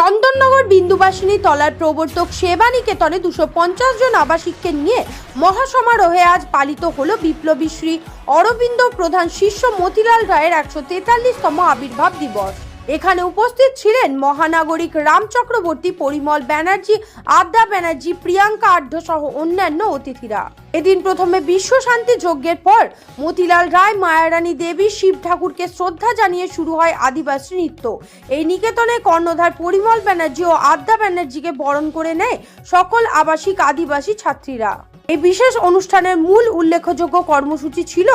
চন্দননগর বিন্দুবাসিনী তলার প্রবর্তক সেবা নিকেতনে দুশো পঞ্চাশ জন আবাসিককে নিয়ে মহাসমারোহে আজ পালিত হলো বিপ্লবী শ্রী অরবিন্দ প্রধান শিষ্য মতিলাল রায়ের একশো তেতাল্লিশতম আবির্ভাব দিবস। এখানে উপস্থিত ছিলেন মহানাগরিক রাম চক্রবর্তী, পরিমল ব্যানার্জি, আদ্যা ব্যানার্জি, প্রিয়াঙ্কা আঢ্য সহ অন্যান্য অতিথিরা। এদিন প্রথমে বিশ্ব শান্তি যজ্ঞের পর মতিলাল রায়, মায়ারানী দেবী, শিব ঠাকুরকে শ্রদ্ধা জানিয়ে শুরু হয় আদিবাসী নৃত্য। এই নিকেতনে কর্ণধার পরিমল ব্যানার্জি ও আদ্যা ব্যানার্জিকে বরণ করে নেয় সকল আবাসিক আদিবাসী ছাত্রীরা। এই বিশেষ অনুষ্ঠানের মূল উল্লেখযোগ্য কর্মসূচি ছিল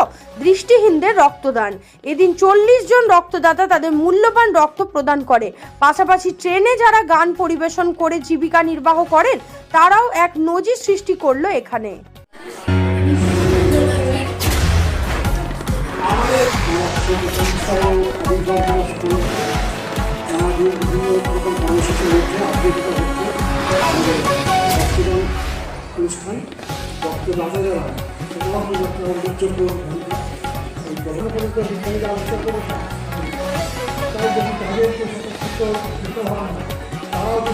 দৃষ্টিহীনদের রক্তদান। এদিন চল্লিশ জন রক্তদাতা তাদের মূল্যবান রক্ত প্রদান করে। পাশাপাশি ট্রেনে যারা গান পরিবেশন করে জীবিকা নির্বাহ করেন, তারাও এক নজির সৃষ্টি করল এখানে। অনুষ্ঠান রক্তদাতা যারা শুধুমাত্র উল্লেখযোগ্য প্রধান পরিষ্কার বিজ্ঞানীরা আবিষ্কার করেছেন তাই যে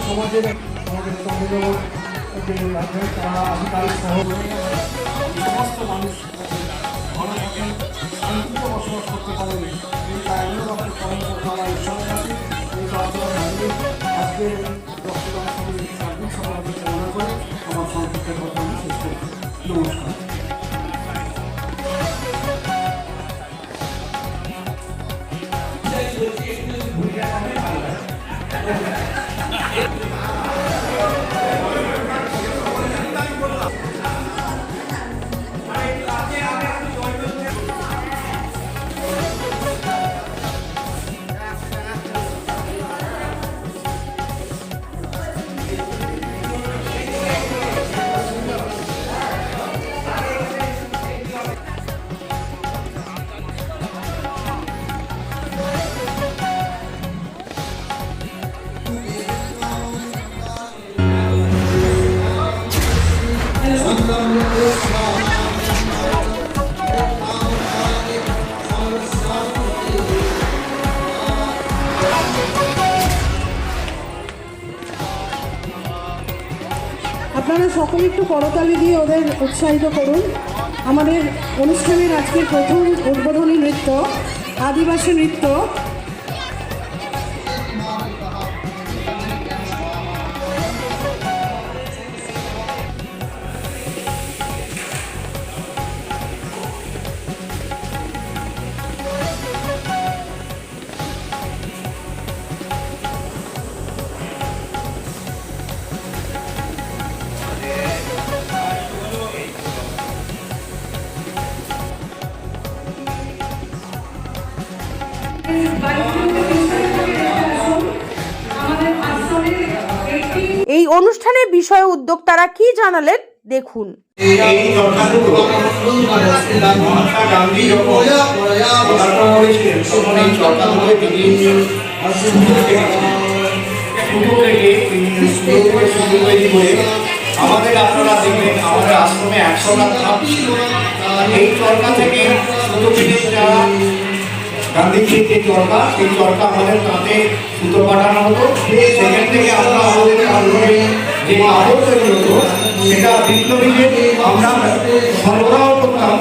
সমাজের আমাদের রাজ্যের তারা আধিকারিক সহ সমস্ত মানুষ ভালো থাকেন শান্তিতে বসবাস করতে পারেন এই করতে আমরা ঈশ্বরের কাছে এই আজকে আপনারা সকলে একটু করতালি দিয়ে ওদের উৎসাহিত করুন। আমাদের অনুষ্ঠানের আজকের প্রথম উদ্বোধনী নৃত্য, আদিবাসী নৃত্য। অনুষ্ঠানের বিষয়ে উদ্যোক্তারা কি জানালেন, দেখুন। আমাদের আপনারা দেখবেন, আমাদের আশ্রমে একশোটা ধাপ ছিল। এই চরকা থেকে যারা গান্ধীজির যে চরকা, সেই চরকা আমাদের তাঁতে সুতো পাঠানো হতো। সেখান থেকে আমরা আমাদের আন্দোলনে যে তৈরি হতো সেটা বিপ্লবীদের আমরা সরবরাহ করতাম।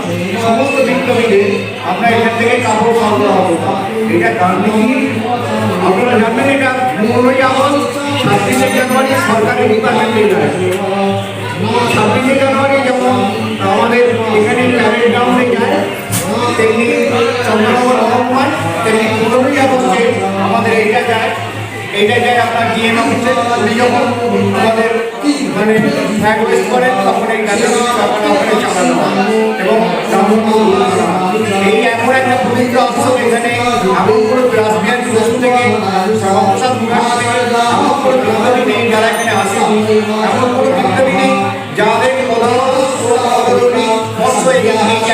সমস্ত বিপ্লবীদের আমরা এখান থেকে কাপড় সরবরাহ করতাম। এটা গান্ধীজি, আপনারা জানবেন এটা পনেরোই আগস্ট, ছাব্বিশে জানুয়ারি সরকারি ডিপার্টমেন্টে যায় ছাব্বিশে জানুয়ারি যেমন আমাদের এখানে প্যারেড গ্রাউন্ডে যায় তেমনি চন্দ্রনগর তেমনি পনেরোই আগস্টে আমাদের এইটা যায় এইটা যায় আপনার ডিএম অফিসে উনি যখন আমাদের মানে ফ্ল্যাগ করেন, তখন এই গাছের চাপাটা ওখানে হয় এবং এই এমন একটা পবিত্র উৎসব এখানে এমন কোনো রাজবিহার বসু থেকে সংসদ বিভাগ থেকে এমন বিপ্লবী নেই যারা এখানে আসেন এমন কোনো বিপ্লবী নেই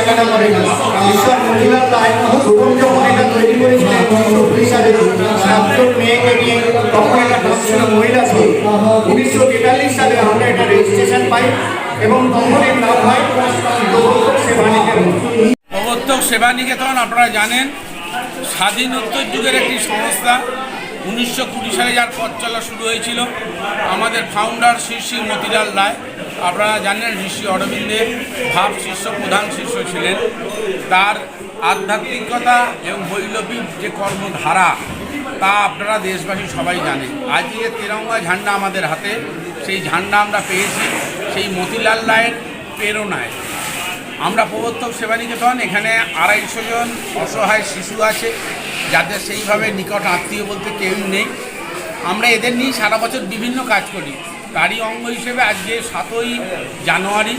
জায়গাটা করে ঈশ্বর মহিলা তাই প্রথম যখন এটা তৈরি করেছিলেন মেয়েকে নিয়ে তখন ছিল মহিলা স্কুল উনিশশো তেতাল্লিশ সালে আমরা রেজিস্ট্রেশন পাই এবং তখন এর নাম হয় প্রবর্তক সেবা নিকেতন আপনারা জানেন, স্বাধীন উত্তর যুগের একটি সংস্থা। উনিশশো কুড়ি সালে যার পথ চলা শুরু হয়েছিল। আমাদের ফাউন্ডার শ্রী শ্রী মতিলাল রায়। আপনারা জানেন ঋষি অরবিন্দের ভাব শীর্ষ, প্রধান শীর্ষ ছিলেন। তার আধ্যাত্মিকতা এবং বৈলবিক যে কর্মধারা, তা আপনারা দেশবাসী সবাই জানেন। আজকে তেরঙ্গা ঝান্ডা আমাদের হাতে, সেই ঝান্ডা আমরা পেয়েছি, সেই মতিলাল রায়ের প্রেরণায়। আমরা প্রবর্তক সেবানিকেতন, এখানে আড়াইশো জন অসহায় শিশু আছে, যাদের সেইভাবে নিকট আত্মীয় বলতে কেউই নেই। আমরা এদের নিয়ে সারা বছর বিভিন্ন কাজ করি। তারই অঙ্গ হিসেবে আজকে সাতই জানুয়ারি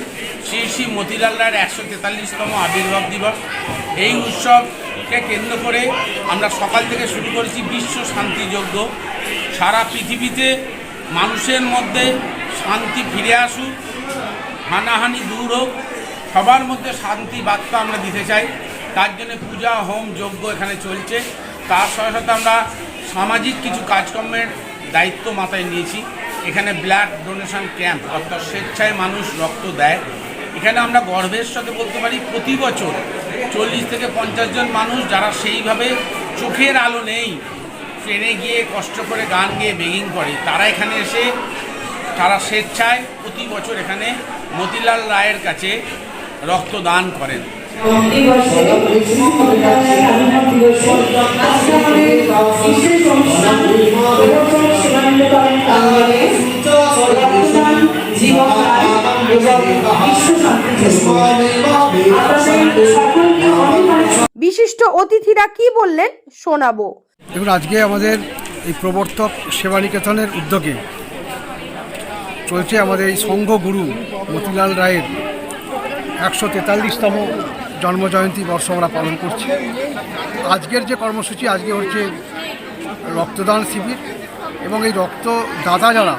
শ্রী শ্রী মতিলাল রায়ের একশো তেতাল্লিশতম আবির্ভাব দিবস। এই উৎসবকে কেন্দ্র করে আমরা সকাল থেকে শুরু করেছি বিশ্ব শান্তি যজ্ঞ। সারা পৃথিবীতে মানুষের মধ্যে শান্তি ফিরে আসুক, হানাহানি দূর হোক, সবার মধ্যে শান্তি বার্তা আমরা দিতে চাই। তার জন্য পূজা, হোম, যজ্ঞ এখানে চলছে। তার সাথে সাথে আমরা সামাজিক কিছু কাজকর্মের দায়িত্ব মাথায় নিয়েছি। এখানে ব্লাড ডোনেশন ক্যাম্প অর্থাৎ স্বেচ্ছায় মানুষ রক্ত দেয়। এখানে আমরা গর্বের সাথে বলতে পারি, প্রতি বছর চল্লিশ থেকে পঞ্চাশ জন মানুষ যারা সেইভাবে চোখের আলো নেই, ট্রেনে গিয়ে কষ্ট করে গান গেয়ে বেগিং করে, তারা এখানে এসে, তারা স্বেচ্ছায় প্রতি বছর এখানে মতিলাল রায়ের কাছে রক্তদান করেন। বিশিষ্ট অতিথিরা কি বললেন শোনাবো। দেখুন আজকে আমাদের এই প্রবর্তক সেবানিকেতনের উদ্যোগে চলছে আমাদের এই সংঘ গুরু মতিলাল রায়ের একশো তেতাল্লিশতম জন্মজয়ন্তী বর্ষ আমরা পালন করছি। আজকের যে কর্মসূচি, আজকে হচ্ছে রক্তদান শিবির এবং এই রক্ত দাদা যারা,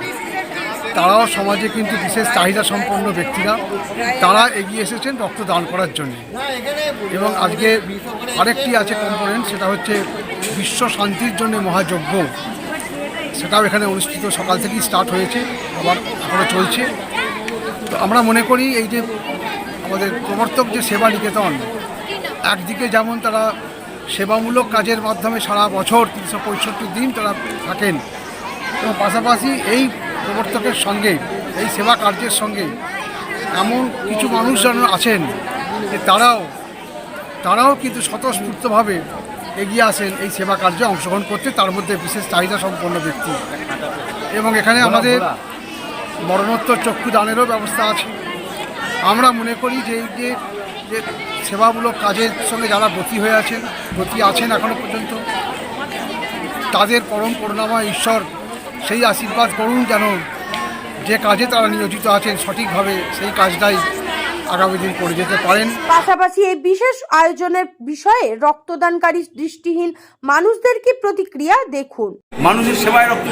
তারাও সমাজে কিন্তু বিশেষ চাহিদা সম্পন্ন ব্যক্তিরা, তারা এগিয়ে এসেছেন রক্তদান করার জন্য। এবং আজকে আরেকটি আছে কম্পোনেন্ট সেটা হচ্ছে বিশ্ব শান্তির জন্য মহাযজ্ঞ। সেটাও এখানে অনুষ্ঠিত সকাল থেকেই স্টার্ট হয়েছে, আবার এখনও চলছে। তো আমরা মনে করি এই যে আমাদের প্রবর্তক যে সেবা নিকেতন একদিকে যেমন তারা সেবামূলক কাজের মাধ্যমে সারা বছর তিনশো পঁয়ষট্টি দিন তারা থাকেন, এবং পাশাপাশি এই প্রবর্তকের সঙ্গে, এই সেবা কার্যের সঙ্গে এমন কিছু মানুষজন আছেন যে তারাও তারাও কিন্তু স্বতঃস্ফূর্তভাবে এগিয়ে আসেন এই সেবা কার্যে অংশগ্রহণ করতে, তার মধ্যে বিশেষ চাহিদা সম্পন্ন ব্যক্তি। এবং এখানে আমাদের মরণোত্তর চক্ষুদানেরও ব্যবস্থা আছে। আমরা মনে করি যে যে যে সেবামূলক কাজের সঙ্গে যারা ব্রতী হয়ে আছেন, ব্রতী আছেন এখনও পর্যন্ত, তাদের পরম করুণাময় ঈশ্বর সেই আশীর্বাদ করুন যেন যে কাজে তারা নিয়োজিত আছেন সঠিকভাবে সেই কাজটাই আগামী দিন করে যেতে পারেন। পাশাপাশি এই বিশেষ আয়োজনের বিষয়ে রক্তদানকারী দৃষ্টিহীন মানুষদের কি প্রতিক্রিয়া? দেখুন। মানুষের সেবায় রক্ত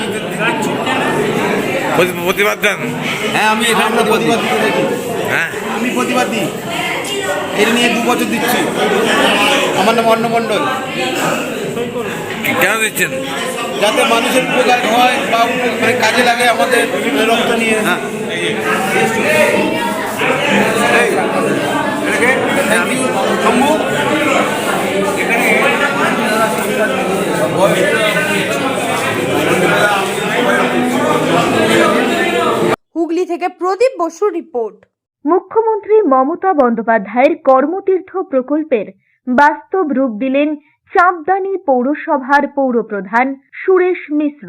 প্রতিবাদ দেন। হ্যাঁ আমি এখানে প্রতিবাদ দিতে দেখি। হ্যাঁ। আমি প্রতিবাদ দিই। এর নিয়ে দু বছর দিচ্ছি। আমার নাম অন্ন মণ্ডল। কেন দিচ্ছেন? যাতে মানুষের উপকার হয় বা মানে কাজে লাগে আমাদের রক্ত নিয়ে। হ্যাঁ। শম্ভু হুগলি থেকে প্রদীপ বসুর রিপোর্ট। মুখ্যমন্ত্রী মমতা বন্দ্যোপাধ্যায়ের কর্মতীর্থ প্রকল্পের বাস্তব রূপ দিলেন চাঁপদানি পৌরসভার পৌরপ্রধান সুরেশ মিশ্র।